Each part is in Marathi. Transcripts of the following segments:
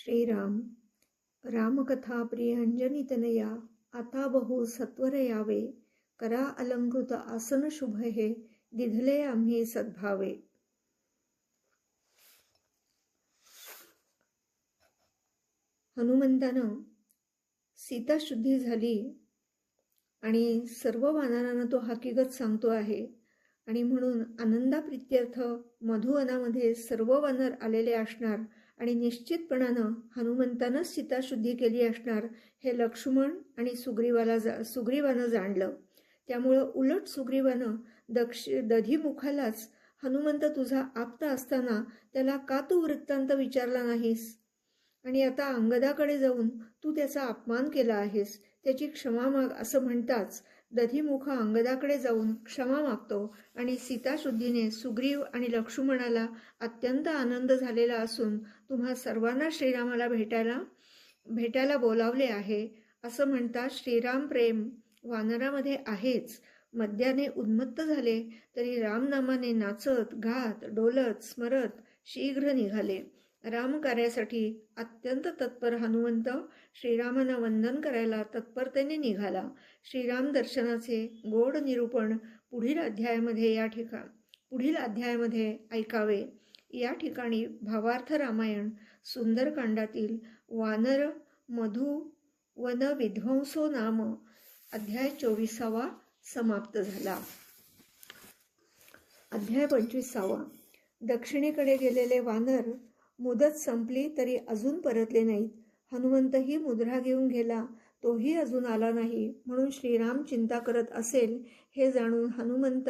श्रीराम रामकथा प्रियंजनितनया आता बहु सत्वर यावे करा अलंकृत आसन शुभ हे दिधले आम्ही सद्भावे. हनुमंतानं सीता शुद्धी झाली आणि सर्व वानरांना तो हकीकत सांगतो आहे आणि म्हणून आनंदाप्रित्यर्थ मधुवनामध्ये सर्व वानर आलेले असणार आणि निश्चितपणानं हनुमंतानंच सीताशुद्धी केली असणार हे लक्ष्मण आणि सुग्रीवाला जा सुग्रीवानं जाणलं. त्यामुळं उलट सुग्रीवानं दक्ष दधीमुखालाच हनुमंत तुझा आप्त असताना त्याला का तू वृत्तांत विचारला नाहीस? आणि आता अंगदाकडे जाऊन तू त्याचा अपमान केला आहेस त्याची क्षमा माग असं म्हणताच दधीमुख अंगदाकडे जाऊन क्षमा मागतो आणि सीताशुद्धीने सुग्रीव आणि लक्ष्मणाला अत्यंत आनंद झालेला असून तुम्हा सर्वांना श्रीरामाला भेटायला भेटायला बोलावले आहे. असं म्हणता श्रीराम प्रेम वानरामध्ये आहेच. मद्याने उन्मत्त झाले तरी रामनामाने नाचत गात डोलत स्मरत शीघ्र निघाले. रामकार्यासाठी अत्यंत तत्पर हनुमंत श्रीरामांना वंदन करायला तत्परतेने निघाला. श्रीराम दर्शनाचे गोड निरूपण पुढील अध्यायामध्ये या ठिका पुढील अध्यायामध्ये ऐकावे. या ठिकाणी भावार्थ रामायण सुंदरकांडातील वानर मधु वन विध्वंसो नाम अध्याय चोवीसावा समाप्त झाला. अध्याय पंचवीसावा. दक्षिणेकडे गेलेले वानर मुदत संपली तरी अजून परतले नाहीत. हनुमंतही मुद्रा घेऊन गेला तोही अजून आला नाही म्हणून श्रीराम चिंता करत असेल हे जाणून हनुमंत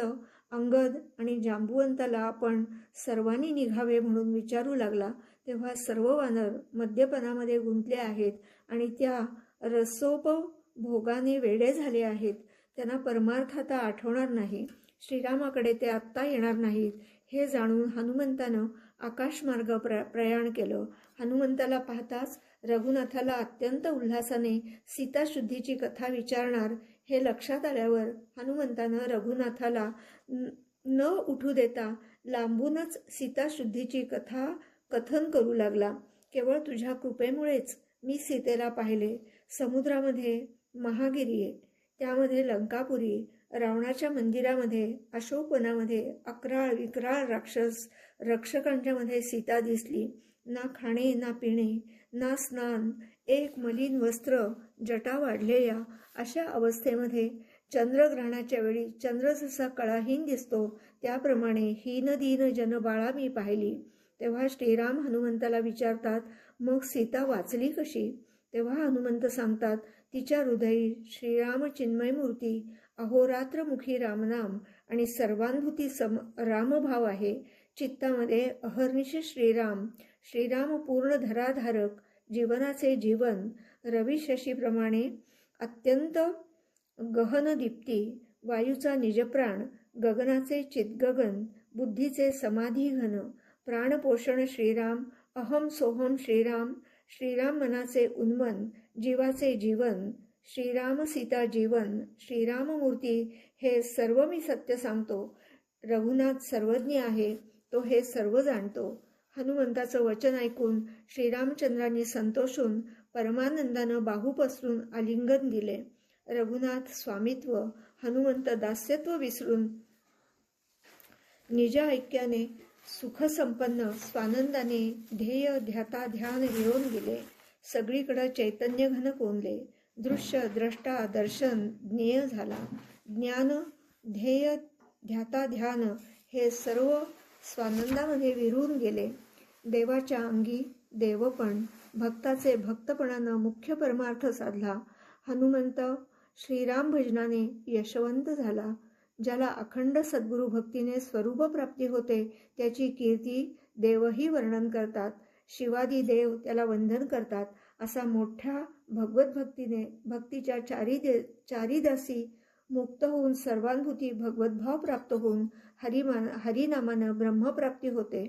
अंगद आणि जांबुवंताला आपण सर्वांनी निघावे म्हणून विचारू लागला. तेव्हा सर्व वानर मद्यपनामध्ये गुंतले आहेत आणि त्या रसोपभोगाने वेडे झाले आहेत. त्यांना परमार्थ आता आठवणार नाही. श्रीरामाकडे ते आत्ता येणार नाहीत हे जाणून हनुमंतानं आकाशमार्ग प्र प्रयाण केलं. हनुमंताला पाहताच रघुनाथाला अत्यंत उल्हासाने सीताशुद्धीची कथा विचारणार हे लक्षात आल्यावर हनुमंतानं रघुनाथाला न उठू देता लांबूनच सीताशुद्धीची कथा कथन करू लागला. केवळ तुझ्या कृपेमुळेच मी सीतेला पाहिले. समुद्रामध्ये महागिरी आहे. त्यामध्ये लंकापुरी रावणाच्या मंदिरामध्ये अशोकवनामध्ये अकराळ विक्राळ राक्षस रक्षकांच्यामध्ये सीता दिसली. ना खाणे ना पिणे ना स्नान एक मलिन वस्त्र जटा वाढलेल्या अशा अवस्थेमध्ये चंद्रग्रहणाच्या वेळी चंद्र जसा कळाहीन दिसतो. त्याप्रमाणे हीन दीन जनबाळा मी पाहिली. तेव्हा श्रीराम हनुमंताला विचारतात मग सीता वाचली कशी? तेव्हा हनुमंत सांगतात तिच्या हृदयी श्रीराम चिन्मय मूर्ती अहोरात्रमुखी रामनाम आणि सर्वानुभूती सम रामभाव आहे. चित्तामध्ये अहर्निश श्रीराम श्रीराम पूर्ण धराधारक जीवनाचे जीवन रविशशीप्रमाणे अत्यंत गहन दीप्ती वायूचा निजप्राण गगनाचे चितगगन बुद्धीचे समाधी घन प्राणपोषण श्रीराम अहम सोहम श्रीराम श्रीराम मनाचे उन्मन जीवाचे जीवन श्रीराम सीता जीवन श्रीराममूर्ती हे सर्व मी सत्य सांगतो. रघुनाथ सर्वज्ञ आहे तो हे सर्व जाणतो. हनुमंताचं वचन ऐकून श्रीरामचंद्रांनी संतोषून परमानंदानं बाहू पसरून आलिंगन दिले. रघुनाथ स्वामित्व हनुमंत दास्यत्व विसरून निज ऐक्याने सुखसंपन्न स्वानंदाने ध्येय ध्याता ध्यान घेऊन गेले. सगळीकडं चैतन्य घन कोंडले. दृश्य द्रष्टा दर्शन ज्ञेय झाला. ज्ञान ध्येय ध्याता ध्यान हे सर्व स्वानंदामध्ये विरून गेले. देवाच्या अंगी देवपण भक्ताचे भक्तपणानं मुख्य परमार्थ साधला. हनुमंत श्रीराम भजनाने यशवंत झाला. ज्याला अखंड सद्गुरू भक्तीने स्वरूप प्राप्ती होते त्याची कीर्ती देवही वर्णन करतात. शिवादी देव त्याला वंदन करतात. असा मोठ्या भगवत भक्तीने भक्तीच्या चारी दे चारीदासी मुक्त होऊन सर्वानुभूती भगवतभाव प्राप्त होऊन हरिमान हरिनामानं ब्रह्मप्राप्ती होते.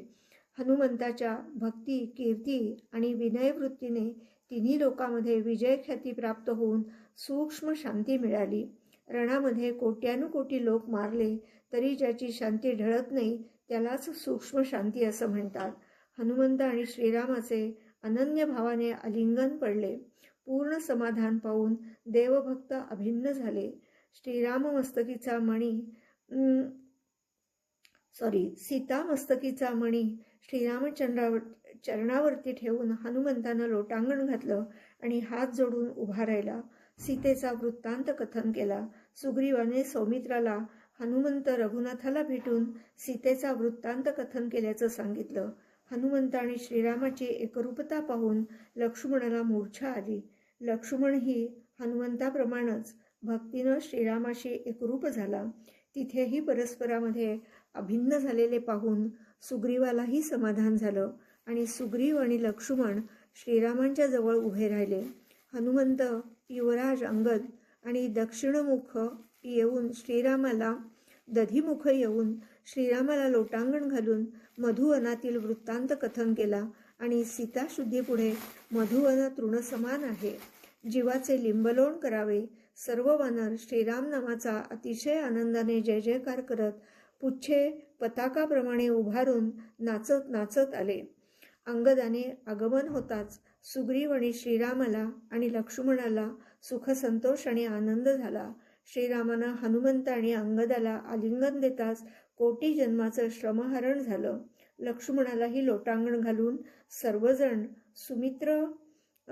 हनुमंताच्या भक्ती कीर्ती आणि विनयवृत्तीने तिन्ही लोकांमध्ये विजयख्याती प्राप्त होऊन सूक्ष्म शांती मिळाली. रणामध्ये कोट्यानुकोटी लोक मारले तरी ज्याची शांती ढळत नाही त्यालाच सूक्ष्म शांती असं म्हणतात. हनुमंत आणि श्रीरामाचे अनन्य भावाने आलिंगन पडले. पूर्ण समाधान पाहून देवभक्त अभिन्न झाले. श्रीराम मस्तकीचा मणी सॉरी सीता मस्तकीचा मणी श्रीरामचंद्रावर चरणावरती ठेवून हनुमंतानं लोटांगण घातलं आणि हात जोडून उभा राहिला. सीतेचा वृत्तांत कथन केला. सुग्रीवाने सौमित्राला हनुमंत रघुनाथाला भेटून सीतेचा वृत्तांत कथन केल्याचं सांगितलं. हनुमंत आणि श्रीरामाची एकरूपता पाहून लक्ष्मणाला मूर्छा आली. लक्ष्मण ही हनुमंताप्रमाणेच भक्तीनं श्रीरामाशी एकरूप झाला. तिथेही परस्परामध्ये अभिन्न झालेले पाहून सुग्रीवालाही समाधान झालं आणि सुग्रीव आणि लक्ष्मण श्रीरामांच्या जवळ उभे राहिले. हनुमंत युवराज अंगद आणि दक्षिणमुख येऊन श्रीरामाला दधीमुख येऊन श्रीरामाला लोटांगण घालून मधुवनातील वृत्तांत कथन केला आणि सीताशुद्धीपुढे मधुवन तृणसमान आहे. जीवाचे लिंबलोण करावे. सर्व वानर श्रीराम नामाचा अतिशय आनंदाने जय जयकार करत पुच्छे पताकाप्रमाणे उभारून नाचत नाचत आले. अंगदाने आगमन होताच सुग्रीव आणि श्रीरामाला आणि लक्ष्मणाला सुखसंतोष आणि आनंद झाला. श्रीरामानं हनुमंत आणि अंगदाला आलिंगन देताच कोटी जन्माचं श्रमहरण झालं. लक्ष्मणालाही लोटांगण घालून सर्वजण सुमित्र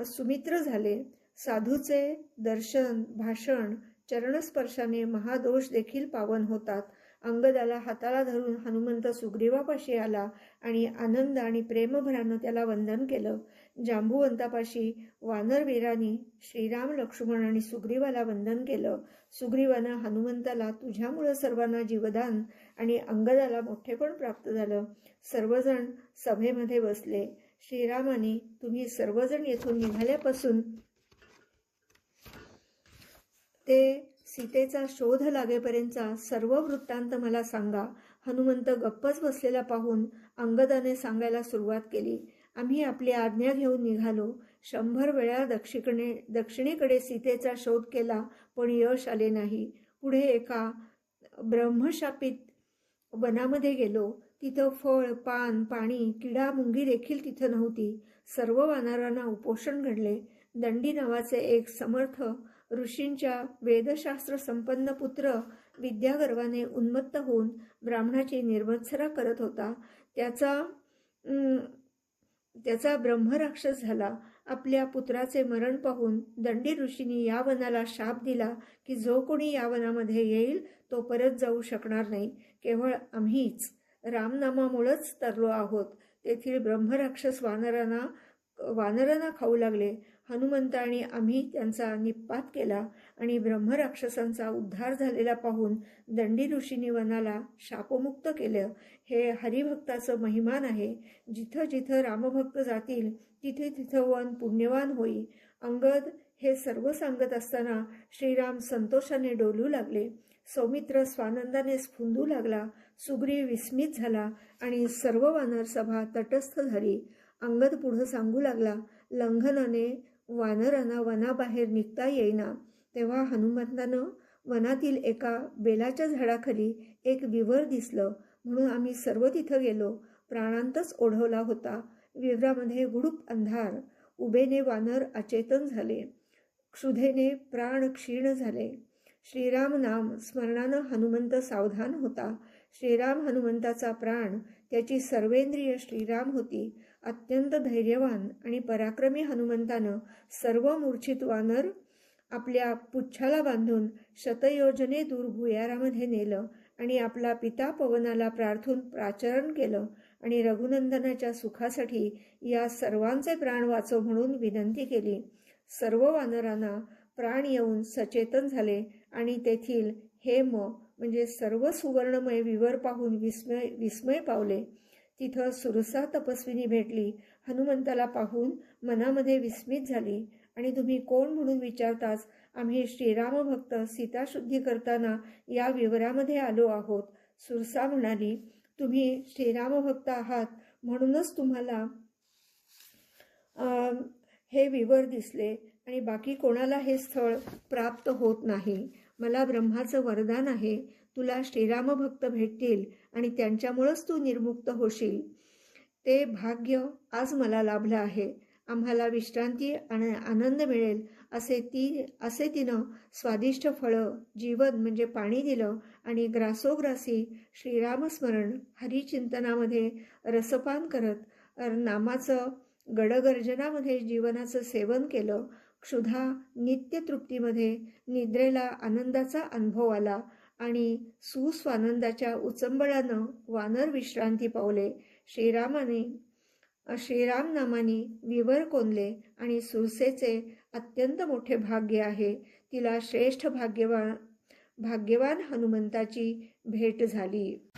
सुमित्र झाले. साधूचे दर्शन भाषण चरणस्पर्शाने महादोष देखील पावन होतात. अंगदाला हाताला धरून हनुमंत सुग्रीवापाशी आला आणि आनंद आणि प्रेमभरानं त्याला वंदन केलं. जांबुवंतापाशी वानरवीरांनी श्रीराम लक्ष्मण आणि सुग्रीवाला वंदन केलं. सुग्रीवानं हनुमंताला तुझ्यामुळं सर्वांना जीवदान आणि अंगदाला मोठेपण प्राप्त झालं. सर्वजण सभेमध्ये बसले. श्रीरामाने तुम्ही सर्वजण येथून निघाल्यापासून ते सीतेचा शोध लागेपर्यंतचा सर्व वृत्तांत मला सांगा. हनुमंत गप्पच बसलेला पाहून अंगदाने सांगायला सुरुवात केली. आम्ही आपली आज्ञा घेऊन निघालो. शंभर वेळा दक्षिणे दक्षिणेकडे सीतेचा शोध केला पण यश आले नाही. पुढे एका ब्रह्मशापित वनामध्ये गेलो. तिथं फळ पान पाणी किडा मुंगी देखील तिथं नव्हती. सर्व वानरांना उपोषण घडले. दंडी नावाचे एक समर्थ ऋषींच्या वेदशास्त्र संपन्न पुत्र विद्यागर्वाने उन्मत्त होऊन ब्राह्मणाची निर्मत्सरा करत होता. त्याचा त्याचा ब्रह्मराक्षस झाला. आपल्या पुत्राचे मरण पाहून दंडी ऋषींनी या वनाला शाप दिला की जो कोणी या वनामध्ये येईल तो परत जाऊ शकणार नाही. केवळ आम्हीच रामनामामुळंच तरलो आहोत. तेथील ब्रह्मराक्षस वानरांना वानरांना खाऊ लागले. हनुमंत आणि आम्ही त्यांचा निपात केला आणि ब्रह्मराक्षसांचा उद्धार झालेला पाहून दंडी ऋषीने वनाला शापमुक्त केलं. हे हरिभक्ताचं महिमान आहे. जिथं जिथं रामभक्त जातील तिथे तिथं वन पुण्यवान होई. अंगद हे सर्व सांगत असताना श्रीराम संतोषाने डोलू लागले. सौमित्र स्वानंदाने स्फुंदू लागला. सुग्रीव विस्मित झाला आणि सर्व वानर सभा तटस्थ झाली अंगद पुढं सांगू लागला लंघनाने वानरांना वनाबाहेर निघता येईना तेव्हा हनुमंतानं वनातील एका बेलाच्या झाडाखाली एक विवर दिसलं. म्हणून आम्ही सर्व तिथं गेलो. प्राणांतच ओढवला होता. विवरामध्ये गुडूप अंधार. उभेने वानर अचेतन झाले. क्षुधेने प्राण क्षीण झाले. श्रीराम नाम स्मरणानं हनुमंत सावधान होता. श्रीराम हनुमंताचा प्राण त्याची सर्वेंद्रिय श्रीराम होती. अत्यंत धैर्यवान आणि पराक्रमी हनुमंतानं सर्व मूर्छित वानर आपल्या पुच्छाला बांधून शतयोजने दूर भुयारामध्ये नेलं आणि आपला पिता पवनाला प्रार्थून प्राचरण केलं आणि रघुनंदनाच्या सुखासाठी या सर्वांचे प्राण वाचो म्हणून विनंती केली. सर्व वानरांना प्राण येऊन सचेतन झाले आणि तेथील हेम म्हणजे सर्व सुवर्णमय विवर पाहून विस्मय विस्मय पावले. तिथं सुरसा तपस्विनी भेटली. हनुमंताला पाहून मनामध्ये विस्मित झाली. आणि तुम्ही कोण म्हणून विचारताच आम्ही श्रीराम भक्त सीताशुद्धी करताना या विवरामध्ये आलो आहोत. सुरसा म्हणाली तुम्ही श्रीराम भक्त आहात म्हणूनच तुम्हाला हे विवर दिसले. आणि बाकी कोणाला हे स्थळ प्राप्त होत नाही? मला ब्रह्माचं वरदान आहे. तुला श्रीराम भक्त भेटतील आणि त्यांच्यामुळंच तू निर्मुक्त होशील. ते भाग्य आज मला लाभलं आहे. आम्हाला विश्रांती आणि आनंद मिळेल असे ती असे तिनं स्वादिष्ट फळं जीवन म्हणजे पाणी दिलं आणि ग्रासोग्रासी श्रीरामस्मरण हरिचिंतनामध्ये रसपान करत नामाचं गडगर्जनामध्ये जीवनाचं सेवन केलं. क्षुधा नित्यतृप्तीमध्ये निद्रेला आनंदाचा अनुभव आला. आणि सुस्वानंदाच्या उचंबळानं वानर विश्रांती पावले. श्रीरामाने श्रीराम नामानी विवर कोंदले आणि सुरसेचे अत्यंत मोठे भाग्य आहे. तिला श्रेष्ठ भाग्यवान भाग्यवान हनुमंताची भेट झाली.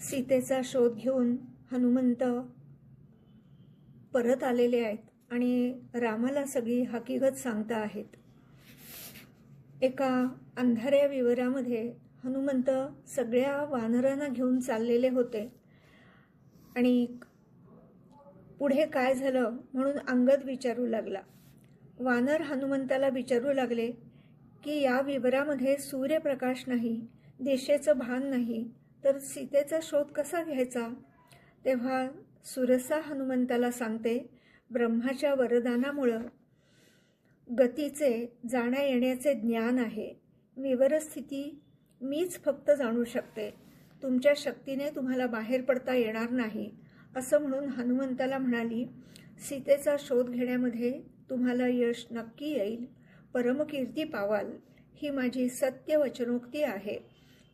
सीतेचा शोध घेऊन हनुमंत परत आलेले आहेत आणि रामाला सगळी हकीकत सांगता आहेत. एका अंधाऱ्या विवरामध्ये हनुमंत सगळ्या वानरांना घेऊन चाललेले होते. आणि पुढे काय झालं म्हणून अंगद विचारू लागला. वानर हनुमंताला विचारू लागले की या विवरामध्ये सूर्यप्रकाश नाही दिशेचं भान नाही तर सीतेचा शोध कसा घ्यायचा? तेव्हा सुरसा हनुमंताला सांगते ब्रह्माच्या वरदानामुळं गतीचे जाण्या येण्याचे ज्ञान आहे. विवरस्थिती मीच फक्त जाणू शकते. तुमच्या शक्तीने तुम्हाला बाहेर पडता येणार नाही. असं म्हणून हनुमंताला म्हणाली सीतेचा शोध घेण्यामध्ये तुम्हाला यश नक्की येईल. परमकीर्ती पावाल ही माझी सत्य वचनोक्ती आहे.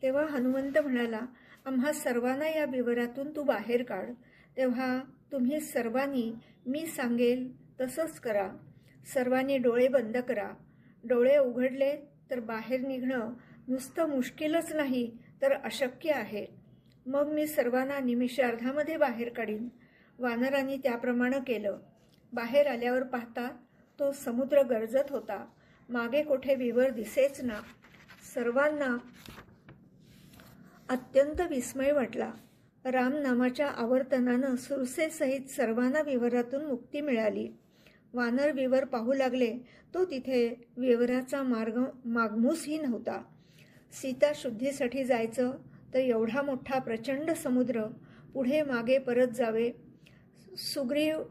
तेव्हा हनुमंत म्हणाला आम्हा सर्वांना या विवरातून तू बाहेर काढ. तेव्हा तुम्ही सर्वांनी मी सांगेल तसंच करा. सर्वांनी डोळे बंद करा. डोळे उघडले तर बाहेर निघणं नुसतं मुश्किलच नाही तर अशक्य आहे. मग मी सर्वांना निमिषार्धामध्ये बाहेर काढीन. वानरांनी त्याप्रमाणे केलं. बाहेर आल्यावर पाहता तो समुद्र गरजत होता. मागे कोठे विवर दिसेच ना. सर्वांना अत्यंत विस्मय वाटला. रामनामाच्या आवर्तनानं सुरसेसहित सर्वांना विवरातून मुक्ती मिळाली. वानर विवर पाहू लागले. तो तिथे विवराचा मार्ग मागमूसही नव्हता सीता शुद्धीसाठी जायचं तर एवढा मोठा प्रचंड समुद्र पुढे मागे परत जावे. सुग्रीव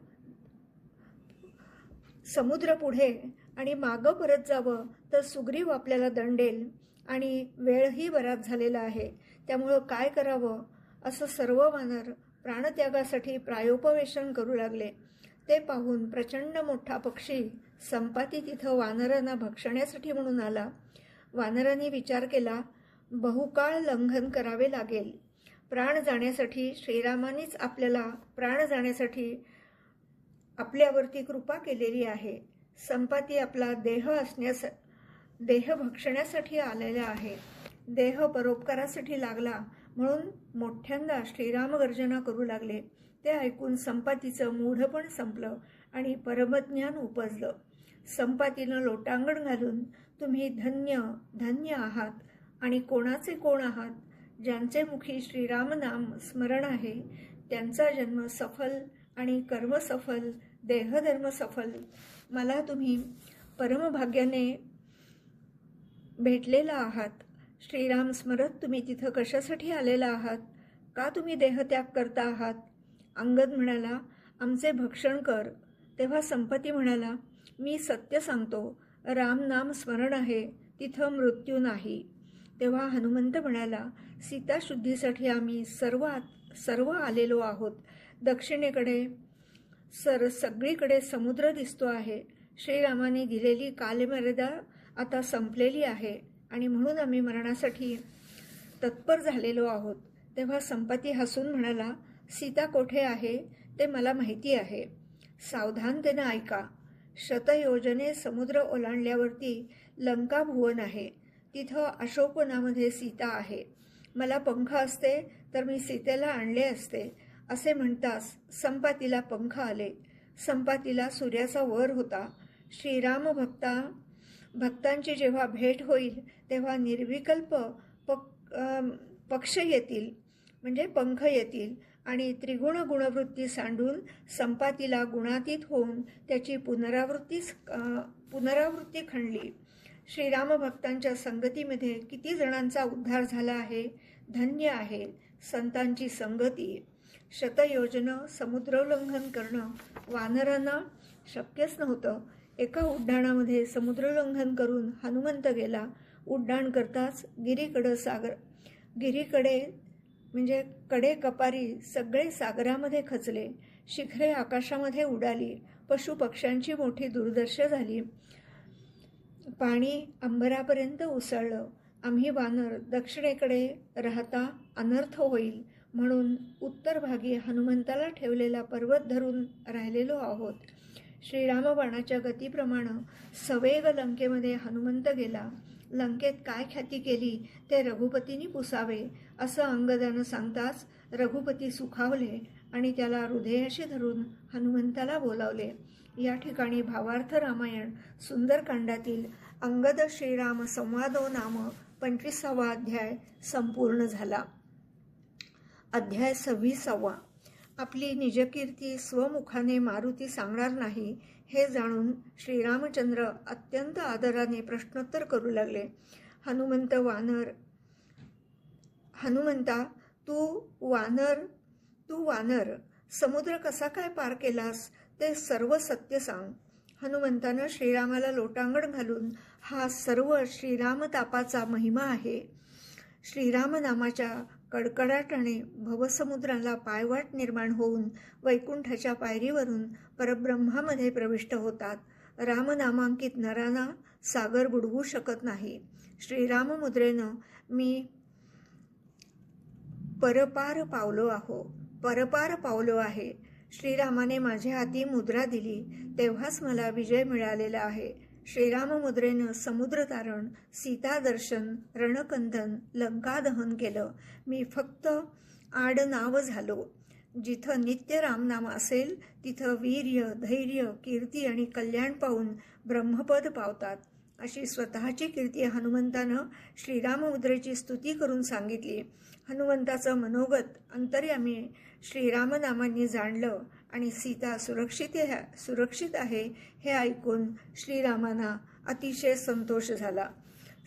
समुद्र पुढे आणि मागं परत जावं तर सुग्रीव आपल्याला दंडेल आणि वेळही बराच झालेला आहे. त्यामुळं काय करावं? असं सर्व वानर प्राणत्यागासाठी प्रायोपवेशन करू लागले. ते पाहून प्रचंड मोठा पक्षी संपाती तिथं वानरांना भक्षण्यासाठी म्हणून आला. वानरांनी विचार केला बहुकाळ लंघन करावे लागेल. प्राण जाण्यासाठी श्रीरामानीच आपल्याला प्राण जाण्यासाठी आपल्यावरती कृपा केलेली आहे. संपाती आपला देह असण्यास देह भक्षण्यासाठी आलेला आहे. देह परोपकारासाठी लागला म्हणून मोठ्यांदा श्रीराम गर्जना करू लागले. ते ऐकून संपातीचं मूढपण संपलं आणि परमज्ञान उपजलं. संपातीनं लोटांगण घालून तुम्ही धन्य धन्य आहात आणि कोणाचे कोण आहात? ज्यांचे मुखी श्रीराम नाम स्मरण आहे त्यांचा जन्म सफल आणि कर्म सफल देहधर्म सफल. मला तुम्ही परमभाग्याने भेटलेला आहात. श्रीराम स्मरत तुम्ही तिथं कशासाठी आलेला आहात? का तुम्ही देहत्याग करता आहात? अंगद म्हणाला आमचे भक्षण कर. तेव्हा संपती म्हणाला मी सत्य सांगतो. राम नाम स्मरण आहे. तिथं मृत्यू नाही. तेव्हा हनुमंत म्हणाला सीताशुद्धीसाठी आम्ही सर्व सर्व आलेलो आहोत. दक्षिणेकडे सर सगळीकडे समुद्र दिसतो आहे. श्रीरामाने दिलेली कालमर्यादा आता संपलेली आहे आणि म्हणून आम्ही मरणासाठी तत्पर झालेलो आहोत. तेव्हा संपती हसून म्हणाला सीता कोठे आहे ते मला माहिती आहे. सावधानतेनं ऐका. शतयोजने समुद्र ओलांडल्यावरती लंका भुवन आहे. तिथं अशोकवनामध्ये सीता आहे. मला पंख असते तर मी सीतेला आणले असते असे म्हणताच संपातीला पंख आले. संपातीला सूर्याचा वर होता. श्रीराम भक्ता भक्तांची जेव्हा भेट होईल तेव्हा निर्विकल्प पक पक्ष येतील म्हणजे पंख येतील आणि त्रिगुण गुणवृत्ती सांडून संपातीला गुणातीत होऊन त्याची पुनरावृत्तीस पुनरावृत्ती खणली. श्रीरामभक्तांच्या संगतीमध्ये किती जणांचा उद्धार झाला आहे? धन्य आहे संतांची संगती. शतयोजनं समुद्रोल्लंघन करणं वानरांना शक्यच नव्हतं. एका उड्डाणामध्ये समुद्रोल्लंघन करून हनुमंत गेला. उड्डाण करताच गिरीकडं सागर गिरीकडे म्हणजे कडे कपारी सगळे सागरामध्ये खचले शिखरे आकाशामध्ये उडाली पशुपक्ष्यांची मोठी दुर्दर्श झाली. पाणी अंबरापर्यंत उसळलं. आम्ही वानर दक्षिणेकडे राहता अनर्थ होईल म्हणून उत्तर भागी हनुमंताला ठेवलेला पर्वत धरून राहिलेलो आहोत. श्रीरामबाणाच्या गतीप्रमाणे सवेग लंकेमध्ये हनुमंत गेला. लंकेत काय ख्याती केली? ते रघुपतींनी पुसावे असं अंगदानं सांगताच रघुपती सुखावले आणि त्याला हृदयाशी धरून हनुमंताला बोलावले. या ठिकाणी भावार्थ रामायण सुंदरकांडातील अंगद श्रीराम संवादो नाम पंचवीसावा अध्याय संपूर्ण झाला. अध्याय सव्वीसावा. आपली निजकीर्ती स्वमुखाने मारुती सांगणार नाही हे जाणून श्रीरामचंद्र अत्यंत आदराने प्रश्नोत्तर करू लागले. हनुमंत वानर हनुमंता तू वानर तू वानर समुद्र कसा काय पार केलास ते सर्व सत्य सांग. हनुमंतानं श्रीरामाला लोटांगण घालून हा सर्व श्रीरामतापाचा महिमा आहे. श्रीराम नामाच्या कडकडाटाने भवसमुद्राला पायवाट निर्माण होऊन वैकुंठाच्या पायरीवरून परब्रह्मामध्ये प्रविष्ट होतात. रामनामांकित नरांना सागर बुडवू शकत नाही. श्रीराममुद्रेनं मी परपार पावलो आहो. परपार पावलो आहे. श्रीरामाने माझ्या हाती मुद्रा दिली. तेव्हाच मला विजय मिळालेला आहे. श्रीराममुद्रेनं समुद्रतारण सीतादर्शन रणकंदन लंकादहन केलं. मी फक्त आडनाव झालो. जिथं नित्य रामनाम असेल तिथं वीर्य धैर्य कीर्ती आणि कल्याण पाहून ब्रह्मपद पावतात अशी स्वतःची कीर्ती हनुमंतानं श्रीराममुद्रेची स्तुती करून सांगितली. हनुमंताचं मनोगत अंतर्यामी श्रीरामनामांनी जाणलं. आणि सीता सुरक्षित सुरक्षित आहे हे ऐकून श्रीरामांना अतिशय संतोष झाला.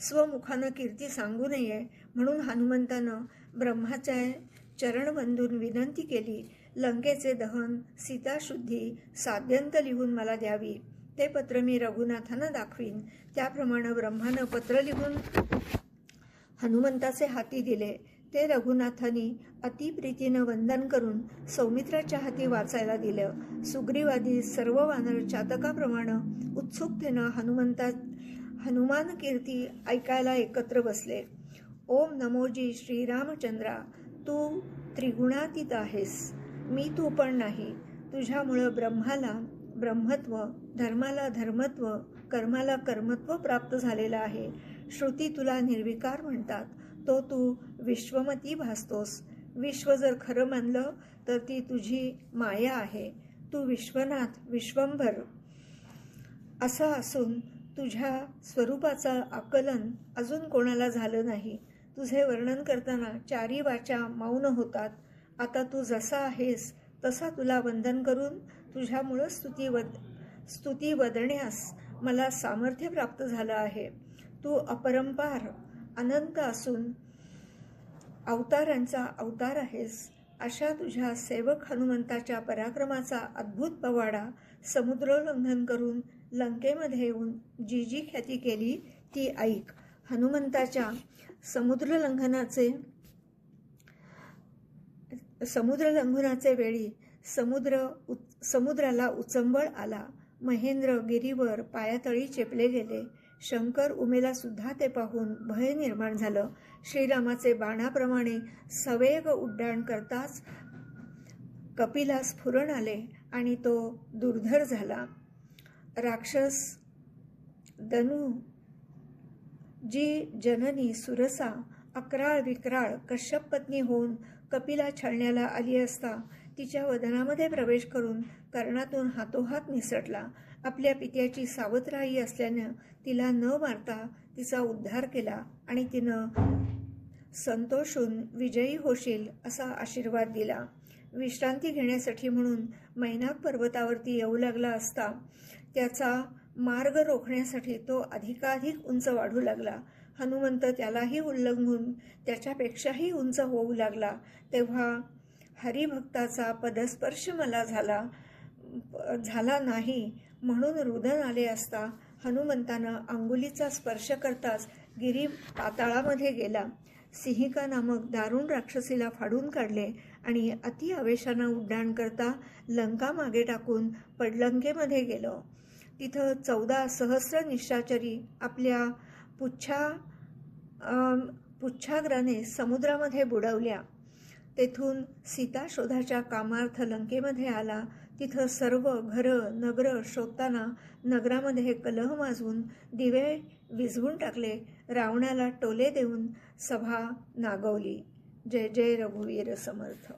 स्वमुखानं कीर्ती सांगू नये म्हणून हनुमंतानं ब्रह्माच्या चरण बंधून विनंती केली लंकेचे दहन सीताशुद्धी साध्यंत लिहून मला द्यावी. ते पत्र मी रघुनाथांना दाखवीन. त्याप्रमाणे ब्रह्मानं पत्र लिहून हनुमंताचे हाती दिले. ते रघुनाथांनी अतिप्रीतीनं वंदन करून सौमित्राच्या हाती वाचायला दिलं. सुग्रीवादी सर्व वानर चातकाप्रमाणे उत्सुकतेनं हनुमंता हनुमान कीर्ती ऐकायला एकत्र बसले. ओम नमोजी श्रीरामचंद्रा तू त्रिगुणातीत आहेस. मी तू पण नाही. तुझ्यामुळं ब्रह्माला ब्रह्मत्व धर्माला धर्मत्व कर्माला कर्मत्व प्राप्त झालेलं आहे. श्रुती तुला निर्विकार म्हणतात. तो तू विश्वमती भासतोस. विश्व जर खरं मानलं तर ती तुझी माया आहे. तू विश्वनाथ विश्वंभर. असं असून तुझ्या स्वरूपाचं आकलन अजून कोणाला झालं नाही. तुझे वर्णन करताना चारी वाचा मौन होतात. आता तू जसा आहेस तसा तुला वंदन करून तुझ्यामुळं स्तुती वद स्तुती वदण्यास मला सामर्थ्य प्राप्त झालं आहे. तू अपरंपार अनंत असून अवतारांचा अवतार आहेस. अशा तुझ्या सेवक हनुमंताच्या पराक्रमाचा अद्भुत पवाडा समुद्रोल्लंघन करून लंकेमध्ये येऊन जी जी ख्याती केली ती ऐक. हनुमंताच्या समुद्रलंघनाचे समुद्रलंघनाचे वेळी समुद्र उत् समुद्राला उचंबळ आला. महेंद्र गिरीवर पायातळी चेपले गेले. शंकर उमेला सुद्धा ते पाहून भय निर्माण झालं. श्रीरामाचे बाणाप्रमाणे सवेग उड्डाण करताच कपिला स्फुरण आले आणि तो दुर्धर झाला. राक्षस दनू जी जननी सुरसा अकराळ विक्राळ कश्यप पत्नी होऊन कपिला छळण्याला आली असता तिच्या वदनामध्ये प्रवेश करून कर्णातून हातोहात निसटला. आपल्या पित्याची सावत्राई असल्यानं तिला न मारता तिचा उद्धार केला आणि तिनं संतोषून विजयी होशील असा आशीर्वाद दिला. विश्रांती घेण्यासाठी म्हणून मैनाक पर्वतावरती येऊ लागला असता त्याचा मार्ग रोखण्यासाठी तो अधिकाधिक उंच वाढू लागला. हनुमंत त्यालाही उल्लंघून त्याच्यापेक्षाही उंच होऊ लागला. तेव्हा हरिभक्ताचा पदस्पर्श मला झाला झाला नाही. म्हणून रुदन आले असता हनुमंतानं अंगुलीचा स्पर्श करताच गिरी पाताळामध्ये गेला. सिंहिका नामक दारुण राक्षसीला फाडून काढले आणि अति आवेशानं उड्डाण करता लंका मागे टाकून पडलंकेमध्ये गेलो. तिथं चौदा सहस्र निशाचरी आपल्या पुच्छा पुच्छाग्राने समुद्रामध्ये बुडवल्या. तेथून सीता शोधाच्या कामार्थ लंकेमध्ये आला. तिथं सर्व घरं नगरं शोधताना नगरामध्ये कलह माजवून दिवे विझवून टाकले. रावणाला टोले देऊन सभा नागवली. जय जय रघुवीर समर्थ.